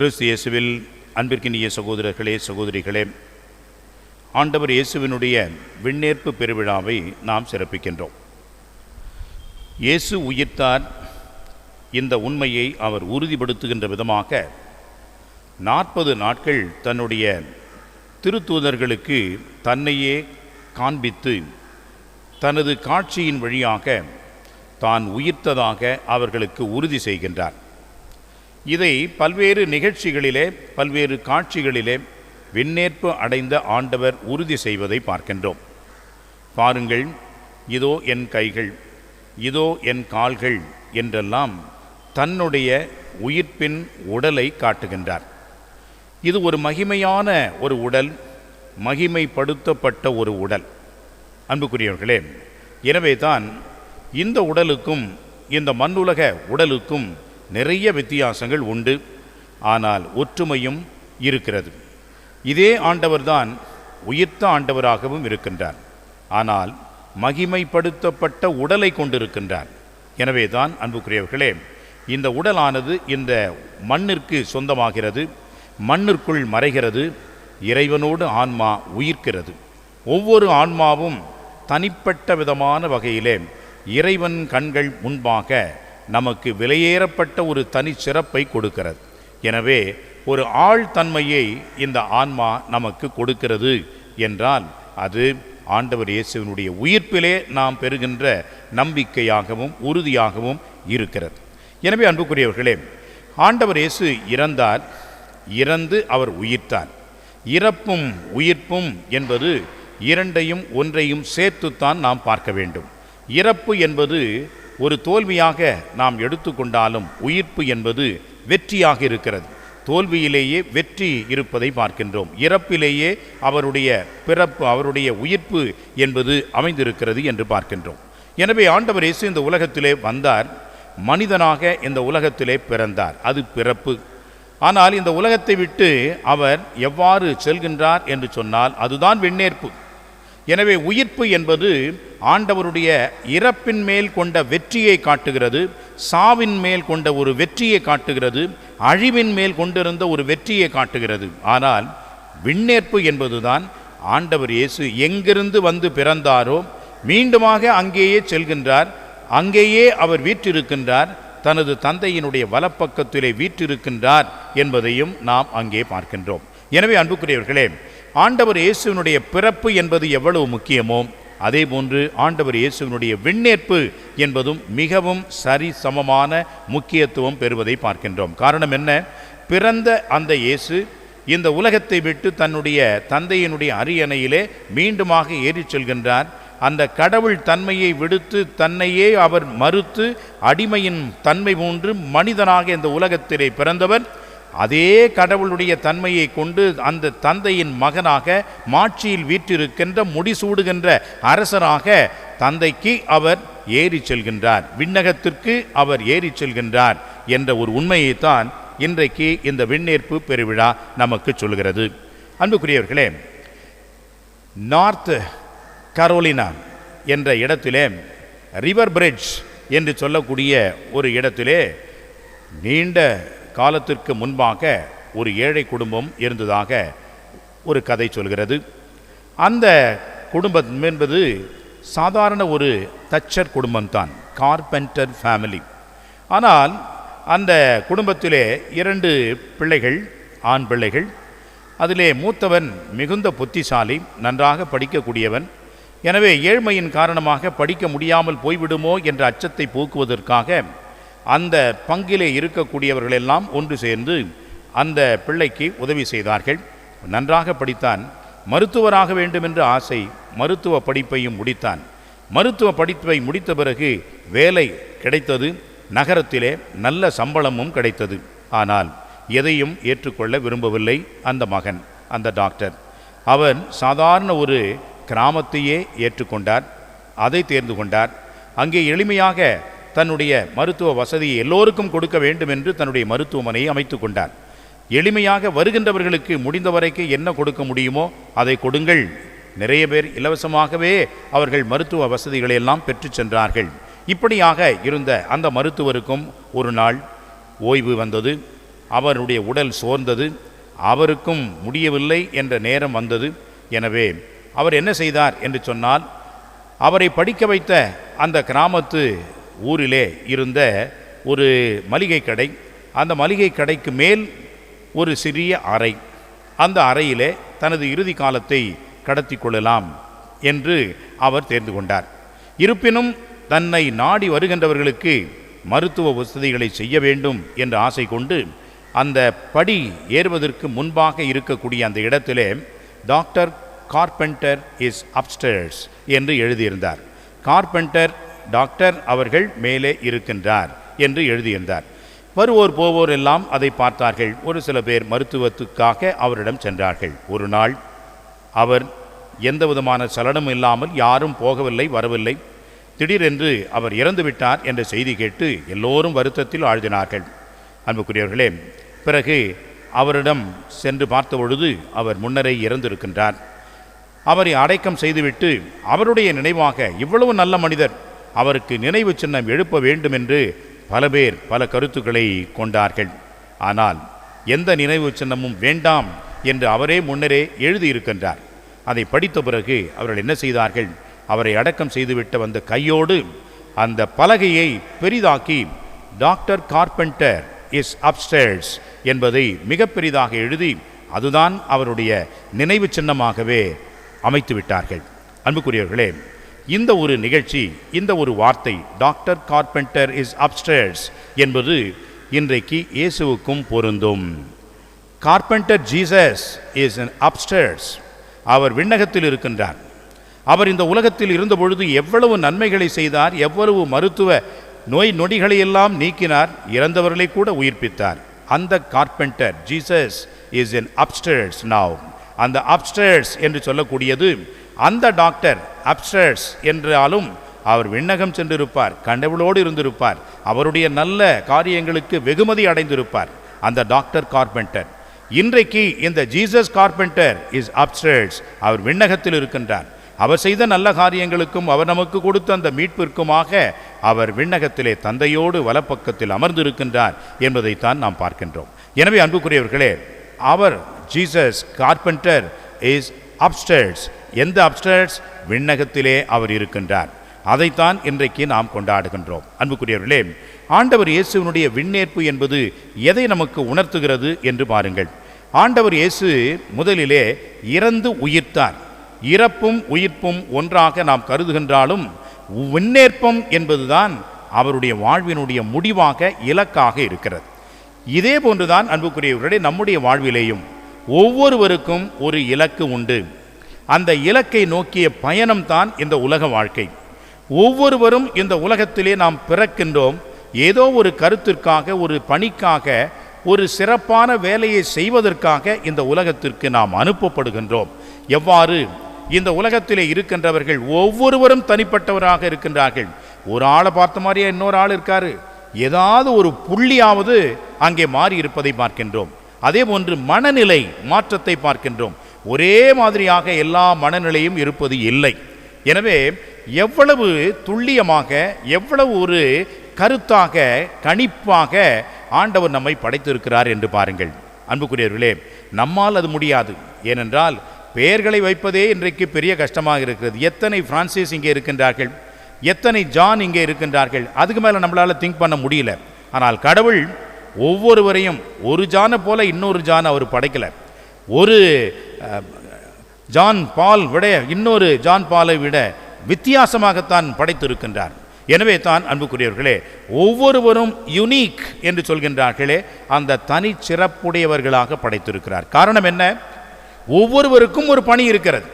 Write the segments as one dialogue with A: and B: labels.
A: கிறிஸ்து இயேசுவில் அன்பிற்கினிய சகோதரர்களே சகோதரிகளே ஆண்டவர் இயேசுவினுடைய விண்ணேற்பு பெருவிழாவை நாம் சிறப்பிக்கின்றோம். இயேசு உயிர்த்தார் இந்த உண்மையை அவர் உறுதிப்படுத்துகின்ற விதமாக நாற்பது நாட்கள் தன்னுடைய திருத்தூதர்களுக்கு தன்னையே காண்பித்து தனது காட்சியின் வழியாக தான் உயிர்த்ததாக அவர்களுக்கு உறுதி செய்கின்றார். இதை பல்வேறு நிகழ்ச்சிகளிலே பல்வேறு காட்சிகளிலே விண்ணேற்பு அடைந்த ஆண்டவர் உறுதி செய்வதை பார்க்கின்றோம். பாருங்கள் இதோ என் கைகள் இதோ என் கால்கள் என்றெல்லாம் தன்னுடைய உயிர்ப்பின் உடலை காட்டுகின்றார். இது ஒரு மகிமையான ஒரு உடல் மகிமைப்படுத்தப்பட்ட ஒரு உடல். அன்புக்குரியவர்களே எனவே தான் இந்த உடலுக்கும் இந்த மண்ணுலக உடலுக்கும் நிறைய வித்தியாசங்கள் உண்டு. ஆனால் ஒற்றுமையும் இருக்கிறது. இதே ஆண்டவர்தான் உயிர்த்த ஆண்டவராகவும் இருக்கின்றார். ஆனால் மகிமைப்படுத்தப்பட்ட உடலை கொண்டிருக்கின்றார். எனவே தான் அன்புக்குரியவர்களே இந்த உடலானது இந்த மண்ணிற்கு சொந்தமாகிறது. மண்ணிற்குள் மறைகிறது. இறைவனோடு ஆன்மா உயிர்க்கிறது. ஒவ்வொரு ஆன்மாவும் தனிப்பட்ட விதமான வகையிலே இறைவன் கண்கள் முன்பாக நமக்கு விலையேறப்பட்ட ஒரு தனி சிறப்பை கொடுக்கிறது. எனவே ஒரு ஆழ்தன்மையை இந்த ஆன்மா நமக்கு கொடுக்கிறது என்றால் அது ஆண்டவர் இயேசுவினுடைய உயிர்ப்பிலே நாம் பெறுகின்ற நம்பிக்கையாகவும் உறுதியாகவும் இருக்கிறது. எனவே அன்புக்குரியவர்களே ஆண்டவர் இயேசு இறந்தார் இறந்து அவர் உயிர்த்தார். இறப்பும் உயிர்ப்பும் என்பது இரண்டையும் ஒன்றையும் சேர்த்துத்தான் நாம் பார்க்க வேண்டும். இறப்பு என்பது ஒரு தோல்வியாக நாம் எடுத்துக்கொண்டாலும் உயிர்ப்பு என்பது வெற்றியாக இருக்கிறது. தோல்வியிலேயே வெற்றி இருப்பதை பார்க்கின்றோம். இறப்பிலேயே அவருடைய பிறப்பு அவருடைய உயிர்ப்பு என்பது அமைந்திருக்கிறது என்று பார்க்கின்றோம். எனவே ஆண்டவர் இயேசு இந்த உலகத்திலே வந்தார். மனிதனாக இந்த உலகத்திலே பிறந்தார். அது பிறப்பு. ஆனால் இந்த உலகத்தை விட்டு அவர் எவ்வாறு செல்கின்றார் என்று சொன்னால் அதுதான் விண்ணேற்பு. எனவே உயிர்ப்பு என்பது ஆண்டவருடைய இறப்பின் மேல் கொண்ட வெற்றியை காட்டுகிறது சாவின் மேல் கொண்ட ஒரு வெற்றியை காட்டுகிறது அழிவின் மேல் கொண்டிருந்த ஒரு வெற்றியை காட்டுகிறது. ஆனால் விண்ணேற்பு என்பதுதான் ஆண்டவர் இயேசு எங்கிருந்து வந்து பிறந்தாரோ மீண்டுமாக அங்கேயே செல்கின்றார். அங்கேயே அவர் வீற்றிருக்கின்றார். தனது தந்தையினுடைய வலப்பக்கத்திலே வீற்றிருக்கின்றார் என்பதையும் நாம் அங்கே பார்க்கின்றோம். எனவே அன்புக்குரியவர்களே ஆண்டவர் இயேசுவினுடைய பிறப்பு என்பது எவ்வளவு முக்கியமோ அதே போன்று ஆண்டவர் இயேசுவினுடைய விண்ணேற்பு என்பதும் மிகவும் சரி சமமான முக்கியத்துவம் பெறுவதை பார்க்கின்றோம். காரணம் என்ன? பிறந்த அந்த இயேசு இந்த உலகத்தை விட்டு தன்னுடைய தந்தையினுடைய அரியணையிலே மீண்டுமாக ஏறிச் செல்கின்றார். அந்த கடவுள் தன்மையை விடுத்து தன்னையே அவர் மறுத்து அடிமையின் தன்மை போன்று மனிதனாக இந்த உலகத்திலே பிறந்தவர். அதே கடவுளுடைய தன்மையை கொண்டு அந்த தந்தையின் மகனாக மாட்சியில் வீற்றிருக்கின்ற முடிசூடுகின்ற அரசராக தந்தைக்கு அவர் ஏறி செல்கின்றார். விண்ணகத்திற்கு அவர் ஏறி செல்கின்றார் என்ற ஒரு உண்மையைத்தான் இன்றைக்கு இந்த விண்ணேற்பு பெருவிழா நமக்கு சொல்கிறது. அன்புக்குரியவர்களே நார்த் கரோலினா என்ற இடத்திலே ரிவர் பிரிட்ஜ் என்று சொல்லக்கூடிய ஒரு இடத்திலே நீண்ட காலத்திற்கு முன்பாக ஒரு ஏழை குடும்பம் இருந்ததாக ஒரு கதை சொல்கிறது. அந்த குடும்பம் என்பது சாதாரண ஒரு தச்சர் குடும்பம்தான் கார்பெண்டர் ஃபேமிலி ஆனால் அந்த குடும்பத்திலே இரண்டு பிள்ளைகள் ஆண் பிள்ளைகள். அதிலே மூத்தவன் மிகுந்த புத்திசாலி நன்றாக படிக்கக்கூடியவன். எனவே ஏழ்மையின் காரணமாக படிக்க முடியாமல் போய்விடுமோ என்ற அச்சத்தை போக்குவதற்காக அந்த பங்கிலே இருக்கக்கூடியவர்களெல்லாம் ஒன்று சேர்ந்து அந்த பிள்ளைக்கு உதவி செய்தார்கள். நன்றாக படித்தான். மருத்துவராக வேண்டும் என்ற ஆசை மருத்துவ படிப்பையும் முடித்தான். மருத்துவ படிப்பை முடித்த பிறகு வேலை கிடைத்தது. நகரத்திலே நல்ல சம்பளமும் கிடைத்தது. ஆனால் எதையும் ஏற்றுக்கொள்ள விரும்பவில்லை அந்த மகன் அந்த டாக்டர். அவன் சாதாரண ஒரு கிராமத்தையே ஏற்றுக்கொண்டார். அதை தேர்ந்து கொண்டார். அங்கே எளிமையாக தன்னுடைய மருத்துவ வசதியை எல்லோருக்கும் கொடுக்க வேண்டும் என்று தன்னுடைய மருத்துவமனையை அமைத்து கொண்டார். எளிமையாக வருகின்றவர்களுக்கு முடிந்தவரைக்கு என்ன கொடுக்க முடியுமோ அதை கொடுங்கள். நிறைய பேர் இலவசமாகவே அவர்கள் மருத்துவ வசதிகளை எல்லாம் பெற்றுச் சென்றார்கள். இப்படியாக இருந்த அந்த மருத்துவருக்கும் ஒரு நாள் ஓய்வு வந்தது. அவருடைய உடல் சோர்ந்தது. அவருக்கும் முடியவில்லை என்ற நேரம் வந்தது. எனவே அவர் என்ன செய்தார் என்று சொன்னால் அவரை படிக்க வைத்த அந்த கிராமத்து ஊரிலே இருந்த ஒரு மளிகை கடை. அந்த மளிகை கடைக்கு மேல் ஒரு சிறிய அறை. அந்த அறையிலே தனது இறுதி காலத்தை கடத்தி கொள்ளலாம் என்று அவர் தேர்ந்து கொண்டார். இருப்பினும் தன்னை நாடி வருகின்றவர்களுக்கு மருத்துவ வசதிகளை செய்ய வேண்டும் என்ற ஆசை கொண்டு அந்த படி ஏறுவதற்கு முன்பாக இருக்கக்கூடிய அந்த இடத்திலே டாக்டர் கார்பெண்டர் இஸ் அப்ஸ்டர்ஸ் என்று எழுதியிருந்தார். கார்பெண்டர் டாக்டர் அவர்கள் மேலே இருக்கின்றார் என்று எழுதியிருந்தார். வருவோர் போவோர் எல்லாம் அதை பார்த்தார்கள். ஒரு சில பேர் மருத்துவத்துக்காக அவரிடம் சென்றார்கள். ஒரு நாள் அவர் எந்த விதமான சலனமும் இல்லாமல் யாரும் போகவில்லை வரவில்லை. திடீரென்று அவர் இறந்துவிட்டார் என்ற செய்தி கேட்டு எல்லோரும் வருத்தத்தில் ஆழ்தினார்கள் அன்புக்குரியவர்களே பிறகு அவரிடம் சென்று பார்த்த பொழுது அவர் முன்னரே இறந்திருக்கின்றார். அவரை அடைக்கம் செய்துவிட்டு அவருடைய நினைவாக இவ்வளவு நல்ல மனிதர் அவருக்கு நினைவு சின்னம் எழுப்ப வேண்டும் என்று பல பேர் பல கருத்துக்களை கொண்டார்கள். ஆனால் எந்த நினைவு சின்னமும் வேண்டாம் என்று அவரே முன்னரே எழுதியிருக்கின்றார். அதை படித்த பிறகு அவர்கள் என்ன செய்தார்கள்? அவரை அடக்கம் செய்துவிட்ட வந்த கையோடு அந்த பலகையை பெரிதாக்கி டாக்டர் கார்பெண்டர் இஸ் அப்ஸ்டேர்ஸ் என்பதை மிக பெரிதாக எழுதி அதுதான் அவருடைய நினைவு சின்னமாகவே அமைத்து விட்டார்கள் அன்புக்குரியவர்களே இந்த ஒரு நிகழ்ச்சி இந்த ஒரு வார்த்தை டாக்டர் கார்பெண்டர் இஸ் அப்ஸ்டேர்ஸ் என்பது இன்றைக்கு இயேசுவுக்கும் பொருந்தும். Carpenter Jesus is on upstairs. அவர் விண்ணகத்தில் இருக்கின்றார். அவர் இந்த உலகத்தில் இருந்தபொழுது எவ்வளவு நன்மைகளை செய்தார் எவ்வளவு மருத்துவ நோய் நொடிகளை எல்லாம் நீக்கினார் இறந்தவர்களை கூட உயிர்ப்பித்தார். அந்த carpenter Jesus is on upstairs now அந்த அப்ஸ்டேர்ஸ் என்று சொல்லக்கூடியது அந்த டாக்டர் அப்ஸ்டேர்ஸ் என்றாலும் அவர் விண்ணகம் சென்றிருப்பார் கண்டவளோடு இருந்திருப்பார். அவருடைய நல்ல காரியங்களுக்கு வெகுமதி அடைந்திருப்பார். அந்த டாக்டர் கார்பெண்டர். இன்றைக்கு இந்த ஜீசஸ் கார்பெண்டர் இஸ் அப்ஸ்டேர்ஸ் அவர் விண்ணகத்தில் இருக்கின்றார். அவர் செய்த நல்ல காரியங்களுக்கும் அவர் நமக்கு கொடுத்த அந்த மீட்பிற்குமாக அவர் விண்ணகத்திலே தந்தையோடு வலப்பக்கத்தில் அமர்ந்திருக்கின்றார் என்பதைத்தான் நாம் பார்க்கின்றோம். எனவே அன்புக்குரியவர்களே அவர் ஜீசஸ் கார்பெண்டர் இஸ் அப்ஸ்டேர்ஸ் எந்த அப்டர்ஸ் விண்ணகத்திலே அவர் இருக்கின்றார்? அதைத்தான் இன்றைக்கு நாம் கொண்டாடுகின்றோம். அன்புக்குரியவர்களே ஆண்டவர் இயேசுவினுடைய விண்ணேற்பு என்பது எதை நமக்கு உணர்த்துகிறது என்று பாருங்கள். ஆண்டவர் இயேசு முதலிலே இறந்து உயிர்த்தார். இறப்பும் உயிர்ப்பும் ஒன்றாக நாம் கருதுகின்றாலும் விண்ணேற்பம் என்பதுதான் அவருடைய வாழ்வினுடைய முடிவாக இலக்காக இருக்கிறது. இதே போன்றுதான் அன்புக்குரியவர்களே நம்முடைய வாழ்விலேயும் ஒவ்வொருவருக்கும் ஒரு இலக்கு உண்டு. அந்த இலக்கை நோக்கிய பயணம்தான் இந்த உலக வாழ்க்கை. ஒவ்வொருவரும் இந்த உலகத்திலே நாம் பிறக்கின்றோம். ஏதோ ஒரு கருத்திற்காக ஒரு பணிக்காக ஒரு சிறப்பான வேலையை செய்வதற்காக இந்த உலகத்திற்கு நாம் அனுப்பப்படுகின்றோம். எவ்வாறு? இந்த உலகத்திலே இருக்கின்றவர்கள் ஒவ்வொருவரும் தனிப்பட்டவராக இருக்கின்றார்கள். ஒரு ஆளை பார்த்த மாதிரியே இன்னொரு ஆள் இருக்காரு. ஏதாவது ஒரு புள்ளியாவது அங்கே மாறி இருப்பதை பார்க்கின்றோம். அதே போன்று மனநிலை மாற்றத்தை பார்க்கின்றோம். ஒரே மாதிரியாக எல்லா மனநிலையும் இருப்பது இல்லை. எனவே எவ்வளவு துல்லியமாக எவ்வளவு ஒரு கருத்தாக கணிப்பாக ஆண்டவர் நம்மை படைத்திருக்கிறார் என்று பாருங்கள். அன்புக்குரியவர்களே நம்மால் அது முடியாது. ஏனென்றால் பெயர்களை வைப்பதே இன்றைக்கு பெரிய கஷ்டமாக இருக்கிறது. எத்தனை பிரான்சிஸ் இங்கே இருக்கின்றார்கள்? எத்தனை ஜான் இங்கே இருக்கின்றார்கள்? அதுக்கு மேலே நம்மளால் திங்க் பண்ண முடியல. ஆனால் கடவுள் ஒவ்வொருவரையும் ஒரு ஜானை போல இன்னொரு ஜான் அவர் படைக்கலை. ஒரு ஜான் பால் விட இன்னொரு ஜான் பாலை விட வித்தியாசமாகத்தான் படைத்திருக்கின்றார். எனவே தான் அன்புக்குரியவர்களே ஒவ்வொருவரும் யுனீக் என்று சொல்கின்றார்களே அந்த தனி சிறப்புடையவர்களாக படைத்திருக்கிறார். காரணம் என்ன? ஒவ்வொருவருக்கும் ஒரு பணி இருக்கிறது.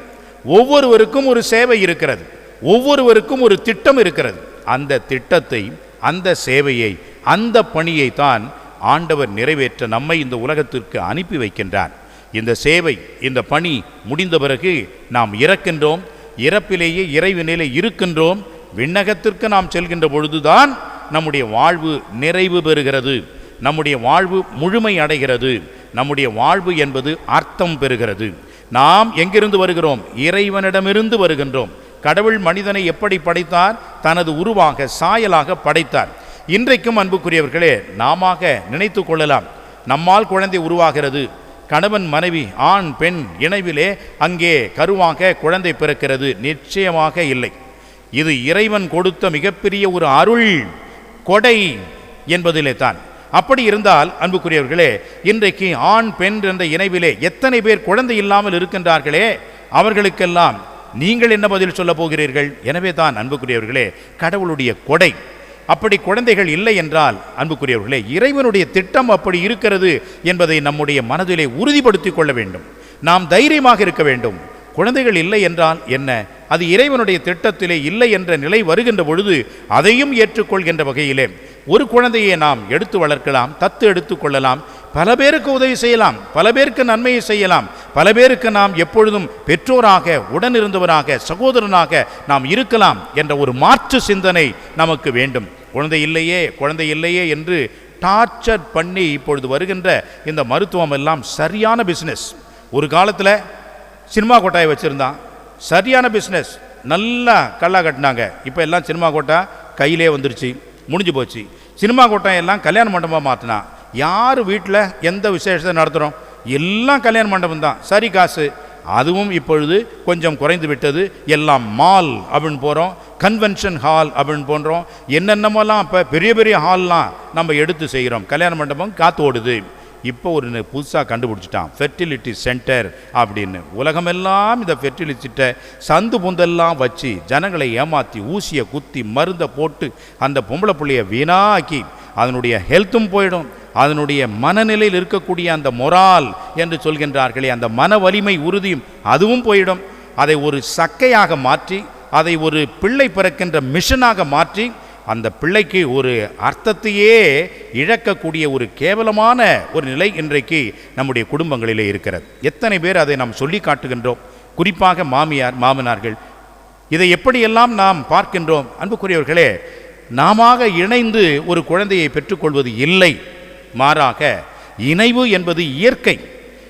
A: ஒவ்வொருவருக்கும் ஒரு சேவை இருக்கிறது. ஒவ்வொருவருக்கும் ஒரு திட்டம் இருக்கிறது. அந்த திட்டத்தை அந்த சேவையை அந்த பணியை தான் ஆண்டவர் நிறைவேற்ற நம்மை இந்த உலகத்திற்கு அனுப்பி வைக்கின்றார். இந்த சேவை இந்த பணி முடிந்த பிறகு நாம் இறக்கின்றோம். இறப்பிலேயே இறைவினிலே இருக்கின்றோம். விண்ணகத்திற்கு நாம் செல்கின்ற பொழுதுதான் நம்முடைய வாழ்வு நிறைவு பெறுகிறது. நம்முடைய வாழ்வு முழுமை அடைகிறது. நம்முடைய வாழ்வு என்பது அர்த்தம் பெறுகிறது. நாம் எங்கிருந்து வருகிறோம்? இறைவனிடமிருந்து வருகின்றோம். கடவுள் மனிதனை எப்படி படைத்தார்? தனது உருவாக சாயலாக படைத்தார். இன்றைக்கும் அன்புக்குரியவர்களே நாம நினைத்து கொள்ளலாம். நம்மால் குழந்தை உருவாகிறது. கணவன் மனைவி ஆண் பெண் இணைவிலே அங்கே கருவாக குழந்தை பிறக்கிறது நிச்சயமாக இல்லை. இது இறைவன் கொடுத்த மிகப்பெரிய ஒரு அருள் கொடை என்பதிலே தான். அப்படி இருந்தால் அன்புக்குரியவர்களே இன்றைக்கு ஆண் பெண் என்ற இணைவிலே எத்தனை பேர் குழந்தை இல்லாமல் இருக்கின்றார்களே? அவர்களுக்கெல்லாம் நீங்கள் என்ன பதில் சொல்ல போகிறீர்கள்? எனவே தான் அன்புக்குரியவர்களே கடவுளுடைய கொடை. அப்படி குழந்தைகள் இல்லை என்றால் அன்புக்குரியவர்களே இறைவனுடைய திட்டம் அப்படி இருக்கிறது என்பதை நம்முடைய மனதிலே உறுதிப்படுத்திக் கொள்ள வேண்டும். நாம் தைரியமாக இருக்க வேண்டும். குழந்தைகள் இல்லை என்றால் என்ன? அது இறைவனுடைய திட்டத்திலே இல்லை என்ற நிலை வருகின்ற பொழுது அதையும் ஏற்றுக்கொள்கின்ற வகையிலே ஒரு குழந்தையை நாம் எடுத்து வளர்க்கலாம் தத்து எடுத்துக்கொள்ளலாம் பல பேருக்கு உதவி செய்யலாம் பல பேருக்கு நன்மையை செய்யலாம் பல பேருக்கு நாம் எப்பொழுதும் பெற்றோராக உடனிருந்தவராக சகோதரனாக நாம் இருக்கலாம் என்ற ஒரு மாற்று சிந்தனை நமக்கு வேண்டும். குழந்தை இல்லையே குழந்தை இல்லையே என்று டார்ச்சர் பண்ணி இப்பொழுது வருகின்ற இந்த மருத்துவம் எல்லாம் சரியான பிஸ்னஸ் ஒரு காலத்தில் சினிமா கொட்டாயை வச்சுருந்தான். சரியான பிஸ்னஸ் நல்லா கல்லா கட்டினாங்க. இப்போ எல்லாம் சினிமா கோட்டா கையிலே வந்துருச்சு. முடிஞ்சு போச்சு. சினிமா கொட்டாய் எல்லாம் கல்யாண மண்டபமாக மாற்றினா யார் வீட்டில் எந்த விசேஷத்தை நடத்துகிறோம் எல்லாம் கல்யாண மண்டபம் தான். சரி காசு. அதுவும் இப்பொழுது கொஞ்சம் குறைந்து விட்டது. எல்லாம் மால் அப்படின்னு போகிறோம் கன்வென்ஷன் ஹால் அப்படின்னு போன்றோம். என்னென்னமோலாம் இப்போ பெரிய பெரிய ஹால்லாம் நம்ம எடுத்து செய்கிறோம் கல்யாண மண்டபம் காத்து ஓடுது. இப்போ ஒரு புதுசாக கண்டுபிடிச்சிட்டான். ஃபெர்டிலிட்டி சென்டர் அப்படின்னு. உலகமெல்லாம் இந்த ஃபெர்டிலிட்டிட்ட சந்து புந்தெல்லாம் வச்சு ஜனங்களை ஏமாற்றி ஊசியை குத்தி மருந்தை போட்டு அந்த பொம்பளை பிள்ளையை வீணாக்கி அதனுடைய ஹெல்த்தும் போயிடும். அதனுடைய மனநிலையில் இருக்கக்கூடிய அந்த மொரால் என்று சொல்கின்றார்களே அந்த மன வலிமை உறுதியும் அதுவும் போயிடும். அதை ஒரு சக்கையாக மாற்றி அதை ஒரு பிள்ளை பிறக்கின்ற மிஷனாக மாற்றி அந்த பிள்ளைக்கு ஒரு அர்த்தத்தையே இழக்கக்கூடிய ஒரு கேவலமான ஒரு நிலை இன்றைக்கு நம்முடைய குடும்பங்களிலே இருக்கிறது. எத்தனை பேர் அதை நாம் சொல்லி காட்டுகின்றோம்? குறிப்பாக மாமியார் மாமனார்கள். இதை எப்படியெல்லாம் நாம் பார்க்கின்றோம்? அன்புக்குரியவர்களே நாம இணைந்து ஒரு குழந்தையை பெற்றுக்கொள்வது இல்லை. மாறாக இணைவு என்பது இயற்கை.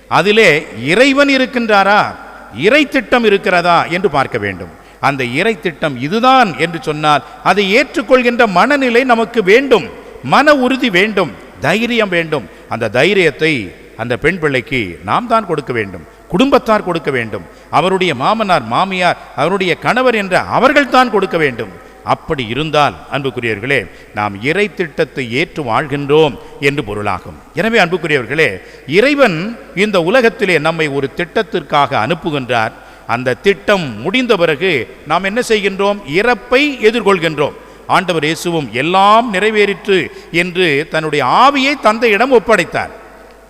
A: அதிலே இறைவன் இருக்கின்றாரா? இறை திட்டம் இருக்கிறதா? என்று பார்க்க வேண்டும். அந்த இறை திட்டம் இதுதான் என்று சொன்னால் அதை ஏற்றுக்கொள்கின்ற மனநிலை நமக்கு வேண்டும். மன உறுதி வேண்டும். தைரியம் வேண்டும். அந்த தைரியத்தை அந்த பெண் பிள்ளைக்கு நாம் தான் கொடுக்க வேண்டும். குடும்பத்தார் கொடுக்க வேண்டும். அவருடைய மாமனார் மாமியார் அவருடைய கணவர் என்ற அவர்கள் தான் கொடுக்க வேண்டும். அப்படி இருந்தால் அன்புக்குரியவர்களே நாம் இறை திட்டத்தை ஏற்று வாழ்கின்றோம் என்று பொருளாகும். எனவே அன்புக்குரியவர்களே இறைவன் இந்த உலகத்திலே நம்மை ஒரு திட்டத்திற்காக அனுப்புகின்றார். அந்த திட்டம் முடிந்த பிறகு நாம் என்ன செய்கின்றோம்? இறப்பை எதிர்கொள்கின்றோம். ஆண்டவர் இயேசுவும் எல்லாம் நிறைவேறிற்று என்று தன்னுடைய ஆவியை தந்தையிடம் ஒப்படைத்தார்.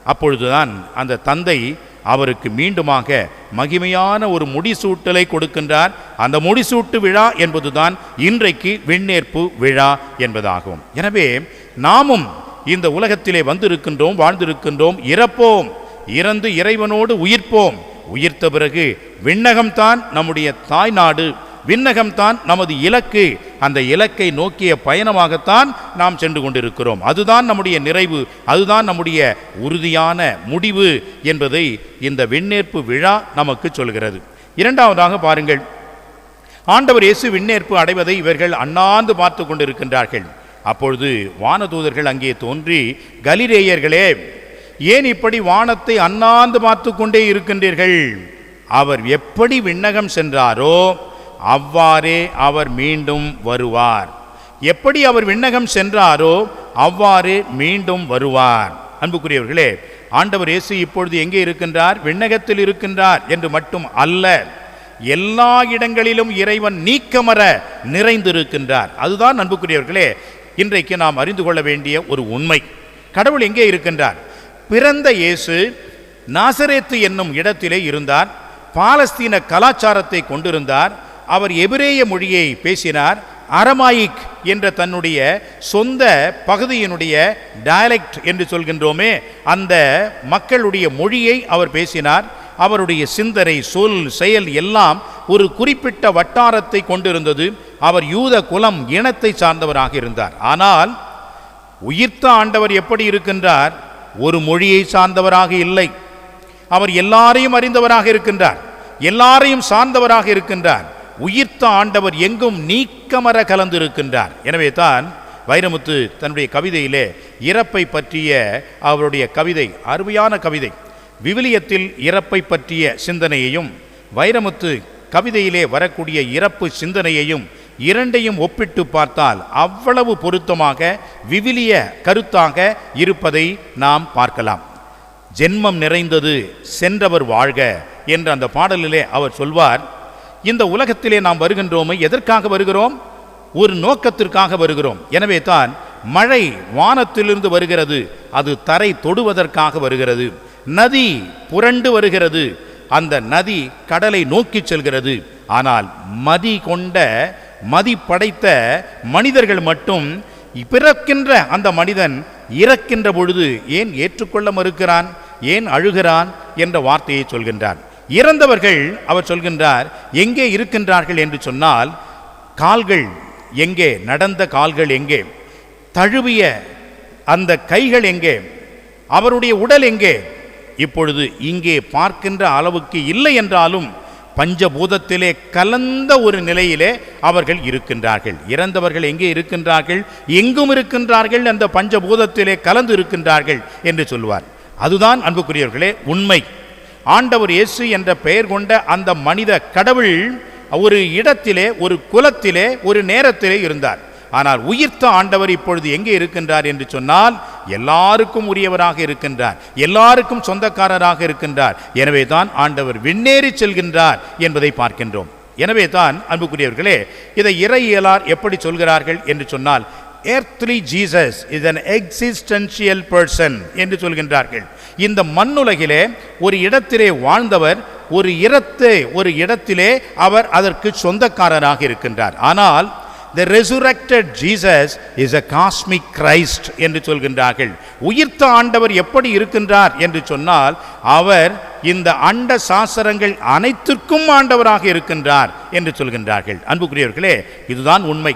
A: அப்பொழுதுதான் அந்த தந்தை அவருக்கு மீண்டுமாக மகிமையான ஒரு முடிசூட்டலை கொடுக்கின்றார். அந்த முடிசூட்டு விழா என்பதுதான் இன்றைக்கு விண்ணேற்பு விழா என்பதாகும். எனவே நாமும் இந்த உலகத்திலே வந்திருக்கின்றோம் வாழ்ந்திருக்கின்றோம் இறப்போம். இறந்து இறைவனோடு உயிர்ப்போம். உயிர்த்த பிறகு விண்ணகம்தான் நம்முடைய தாய்நாடு விண்ணகம்தான் நமது இலக்கு. அந்த இலக்கை நோக்கிய பயணமாகத்தான் நாம் சென்று கொண்டிருக்கிறோம். அதுதான் நம்முடைய நிறைவு அதுதான் நம்முடைய உறுதியான முடிவு என்பதை இந்த விண்ணேற்பு விழா நமக்கு சொல்கிறது. இரண்டாவதாக பாருங்கள். ஆண்டவர் இயேசு விண்ணேற்பு அடைவதை இவர்கள் அண்ணாந்து பார்த்து கொண்டிருக்கின்றார்கள். அப்பொழுது வானதூதர்கள் அங்கே தோன்றி கலிரேயர்களே ஏன் இப்படி வானத்தை அண்ணாந்து பார்த்து கொண்டே இருக்கின்றீர்கள்? அவர் எப்படி விண்ணகம் சென்றாரோ அவ்வாறே அவர் மீண்டும் வருவார். எப்படி அவர் விண்ணகம் சென்றாரோ அவ்வாறே மீண்டும் வருவார். அன்புக்குரியவர்களே ஆண்டவர் இயேசு இப்பொழுது எங்கே இருக்கின்றார்? விண்ணகத்தில் இருக்கின்றார் என்று மட்டும் அல்ல எல்லா இடங்களிலும் இறைவன் நீக்கமர நிறைந்திருக்கின்றார். அதுதான் அன்புக்குரியவர்களே இன்றைக்கு நாம் அறிந்து கொள்ள வேண்டிய ஒரு உண்மை. கடவுள் எங்கே இருக்கின்றார்? பிறந்த இயேசு நாசரேத்து என்னும் இடத்திலே இருந்தார். பாலஸ்தீன கலாச்சாரத்தை கொண்டிருந்தார். அவர் எபிரேய மொழியை பேசினார். அரமாயிக் என்ற தன்னுடைய சொந்த பகுதியினுடைய டயலெக்ட் என்று சொல்கின்றோமே அந்த மக்களுடைய மொழியை அவர் பேசினார். அவருடைய சிந்தனை சொல் செயல் எல்லாம் ஒரு குறிப்பிட்ட வட்டாரத்தை கொண்டிருந்தது. அவர் யூத குலம் இனத்தை சார்ந்தவராக இருந்தார். ஆனால் உயிர்த்த ஆண்டவர் எப்படி இருக்கின்றார்? ஒரு மொழியை சார்ந்தவராக இல்லை. அவர் எல்லாரையும் அறிந்தவராக இருக்கின்றார். எல்லாரையும் சார்ந்தவராக இருக்கின்றார். உயிர்த்த ஆண்டவர் எங்கும் நீக்கமர கலந்திருக்கின்றார். எனவே தான் வைரமுத்து தன்னுடைய கவிதையிலே இறப்பை பற்றிய அவருடைய கவிதை அருமையான கவிதை விவிலியத்தில் இறப்பை பற்றிய சிந்தனையையும் வைரமுத்து கவிதையிலே வரக்கூடிய இறப்பு சிந்தனையையும் இரண்டையும் ஒப்பிட்டு பார்த்தால் அவ்வளவு பொருத்தமாக விவிலிய கருத்தாக இருப்பதை நாம் பார்க்கலாம். ஜென்மம் நிறைந்தது சென்றவர் வாழ்க என்ற அந்த பாடலிலே அவர் சொல்வார். இந்த உலகத்திலே நாம் வருகின்றோமே எதற்காக வருகிறோம்? ஒரு நோக்கத்திற்காக வருகிறோம். எனவே தான் மழை வானத்திலிருந்து வருகிறது அது தரை தொடுவதற்காக வருகிறது. நதி புரண்டு வருகிறது அந்த நதி கடலை நோக்கி செல்கிறது. ஆனால் மதி கொண்ட மதி படைத்த மனிதர்கள் மட்டும் பிறக்கின்ற அந்த மனிதன் இறக்கின்ற பொழுது ஏன் ஏற்றுக்கொள்ள மறுக்கிறான்? ஏன் அழுகிறான்? என்ற வார்த்தையை சொல்கின்றார் இறந்தவர்கள் அவர் சொல்கின்றார் எங்கே இருக்கின்றார்கள்? என்று சொன்னால் கால்கள் எங்கே? நடந்த கால்கள் எங்கே? தழுவிய அந்த கைகள் எங்கே? அவருடைய உடல் எங்கே? இப்பொழுது இங்கே பார்க்கின்ற அளவுக்கு இல்லை என்றாலும் பஞ்சபூதத்திலே கலந்த ஒரு நிலையிலே அவர்கள் இருக்கின்றார்கள். இறந்தவர்கள் எங்கே இருக்கின்றார்கள்? எங்கும் இருக்கின்றார்கள்? அந்த பஞ்சபூதத்திலே கலந்து இருக்கின்றார்கள் என்று சொல்வார். அதுதான் அன்புக்குரியவர்களே உண்மை. ஆண்டவர் இயேசு என்ற பெயர் கொண்ட அந்த மனித கடவுள் ஒரு இடத்திலே ஒரு குலத்திலே ஒரு நேரத்திலே இருந்தார். ஆனால் உயிர்த்த ஆண்டவர் இப்பொழுது எங்கே இருக்கின்றார் என்று சொன்னால் எல்லாருக்கும் உரியவராக இருக்கின்றார். எல்லாருக்கும் சொந்தக்காரராக இருக்கின்றார். எனவே தான் ஆண்டவர் விண்ணேறி செல்கின்றார் என்பதை பார்க்கின்றோம். எனவே தான் அன்புக்குரியவர்களே இதை இறையியலார் எப்படி சொல்கிறார்கள் என்று சொன்னால் earthly Jesus is an existential person என்று சொல்கின்றார்கள். இந்த மண்ணுலகிலே ஒரு இடத்திலே வாழ்ந்தவர் ஒரு இடத்தை ஒரு இடத்திலே அவர் அதற்கு சொந்தக்காரராக இருக்கின்றார். ஆனால் the resurrected Jesus is a cosmic Christ என்று சொல்கின்றார்கள். உயிர்த்த ஆண்டவர் எப்படி இருக்கின்றார் என்று சொன்னால் அவர் இந்த அண்ட சாசரங்கள் அனைத்திற்கும் ஆண்டவராக இருக்கின்றார் என்று சொல்கின்றார்கள். அன்புக்குரியவர்களே இதுதான் உண்மை.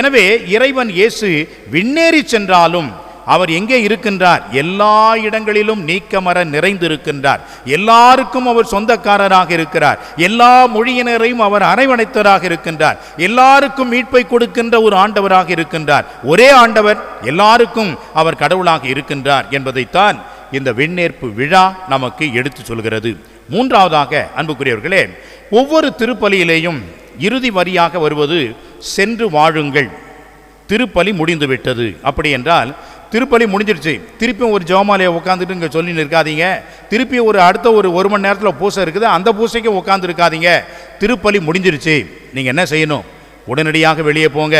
A: எனவே இறைவன் இயேசு விண்ணேறி சென்றாலும் அவர் எங்கே இருக்கின்றார்? எல்லா இடங்களிலும் நீக்கமர நிறைந்திருக்கின்றார். எல்லாருக்கும் அவர் சொந்தக்காரராக இருக்கிறார். எல்லா மொழியினரையும் அவர் அரவணைத்தராக இருக்கின்றார். எல்லாருக்கும் மீட்பை கொடுக்கின்ற ஒரு ஆண்டவராக இருக்கின்றார். ஒரே ஆண்டவர் எல்லாருக்கும் அவர் கடவுளாக இருக்கின்றார் என்பதைத்தான் இந்த விண்ணேற்பு விழா நமக்கு எடுத்து சொல்கிறது. மூன்றாவதாக அன்புக்குரியவர்களே ஒவ்வொரு திருப்பலியிலேயும் இறுதி வரியாக வருவது சென்று வாழுங்கள். திருப்பலி முடிந்து விட்டது அப்படி என்றால் திருப்பலி முடிஞ்சிருச்சு. திருப்பியும் ஒரு ஜோமாலையை உட்காந்துட்டு இங்கே சொல்லின்னு இருக்காதீங்க. திருப்பி ஒரு அடுத்த ஒரு ஒரு மணி நேரத்தில் பூசை இருக்குது. அந்த பூசைக்கு உட்காந்துருக்காதீங்க திருப்பலி முடிஞ்சிருச்சு. நீங்கள் என்ன செய்யணும்? உடனடியாக வெளியே போங்க.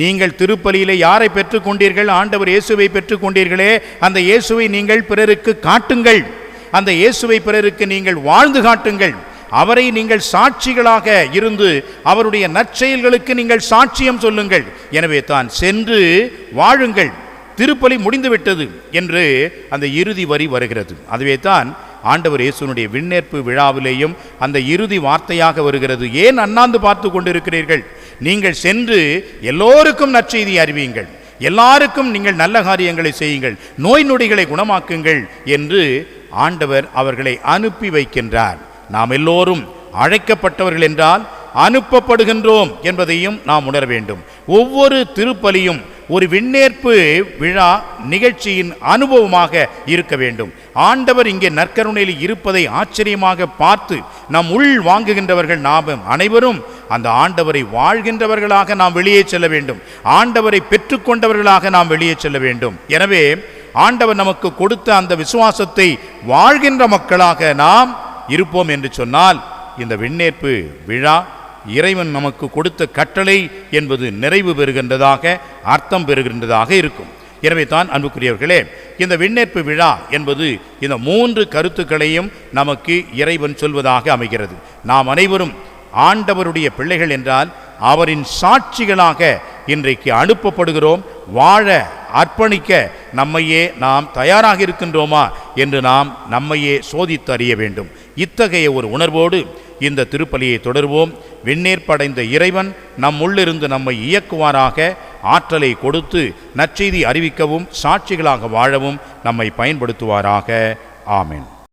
A: நீங்கள் திருப்பலியிலே யாரை பெற்றுக்கொண்டீர்கள்? ஆண்டவர் இயேசுவை பெற்றுக்கொண்டீர்களே. அந்த இயேசுவை நீங்கள் பிறருக்கு காட்டுங்கள். அந்த இயேசுவை பிறருக்கு நீங்கள் வாழ்ந்து காட்டுங்கள். அவரை நீங்கள் சாட்சிகளாக இருந்து அவருடைய நற்செயல்களுக்கு நீங்கள் சாட்சியம் சொல்லுங்கள். எனவே தான் சென்று வாழுங்கள். திருப்பலி முடிந்துவிட்டது என்று அந்த இறுதி வரி வருகிறது. அதுவே தான் ஆண்டவர் இயேசுனுடைய விண்ணேற்பு விழாவிலேயும் அந்த இறுதி வார்த்தையாக வருகிறது. ஏன் அண்ணாந்து பார்த்து கொண்டிருக்கிறீர்கள்? நீங்கள் சென்று எல்லோருக்கும் நற்செய்தி அறிவியுங்கள். எல்லாருக்கும் நீங்கள் நல்ல காரியங்களை செய்யுங்கள். நோய் நொடிகளை குணமாக்குங்கள் என்று ஆண்டவர் அவர்களை அனுப்பி வைக்கின்றார். நாம் எல்லோரும் அழைக்கப்பட்டவர்கள் என்றால் அனுப்பப்படுகின்றோம் என்பதையும் நாம் உணர வேண்டும். ஒவ்வொரு திருப்பலியும் ஒரு விண்ணேற்பு விழா நிகழ்ச்சியின் அனுபவமாக இருக்க வேண்டும். ஆண்டவர் இங்கே நற்கருணையில் இருப்பதை ஆச்சரியமாக பார்த்து நம் உள் வாங்குகின்றவர்கள் நாம் அனைவரும் அந்த ஆண்டவரை வாழ்கின்றவர்களாக நாம் வெளியே செல்ல வேண்டும். ஆண்டவரை பெற்றுக்கொண்டவர்களாக நாம் வெளியே செல்ல வேண்டும். எனவே ஆண்டவர் நமக்கு கொடுத்த அந்த விசுவாசத்தை வாழ்கின்ற மக்களாக நாம் இருப்போம் என்று சொன்னால் இந்த விண்ணேற்பு விழா இறைவன் நமக்கு கொடுத்த கட்டளை என்பது நிறைவு பெறுகின்றதாக அர்த்தம் பெறுகின்றதாக இருக்கும். எனவே தான் அன்புக்குரியவர்களே இந்த விண்ணேற்பு விழா என்பது இந்த மூன்று கருத்துக்களையும் நமக்கு இறைவன் சொல்வதாக அமைகிறது. நாம் அனைவரும் ஆண்டவருடைய பிள்ளைகள் என்றால் அவரின் சாட்சிகளாக இன்றைக்கு அனுப்பப்படுகிறோம். வாழ அர்ப்பணிக்க நம்மையே நாம் தயாராக இருக்கின்றோமா என்று நாம் நம்மையே சோதித்து அறிய வேண்டும். இத்தகைய ஒரு உணர்வோடு இந்த திருப்பலியை தொடர்வோம். விண்ணேற்படைந்த இறைவன் நம் உள்ளிருந்து நம்மை இயக்குவாராக. ஆற்றலை கொடுத்து நற்செய்தி அறிவிக்கவும் சாட்சிகளாக வாழவும் நம்மை பயன்படுத்துவாராக. ஆமேன்.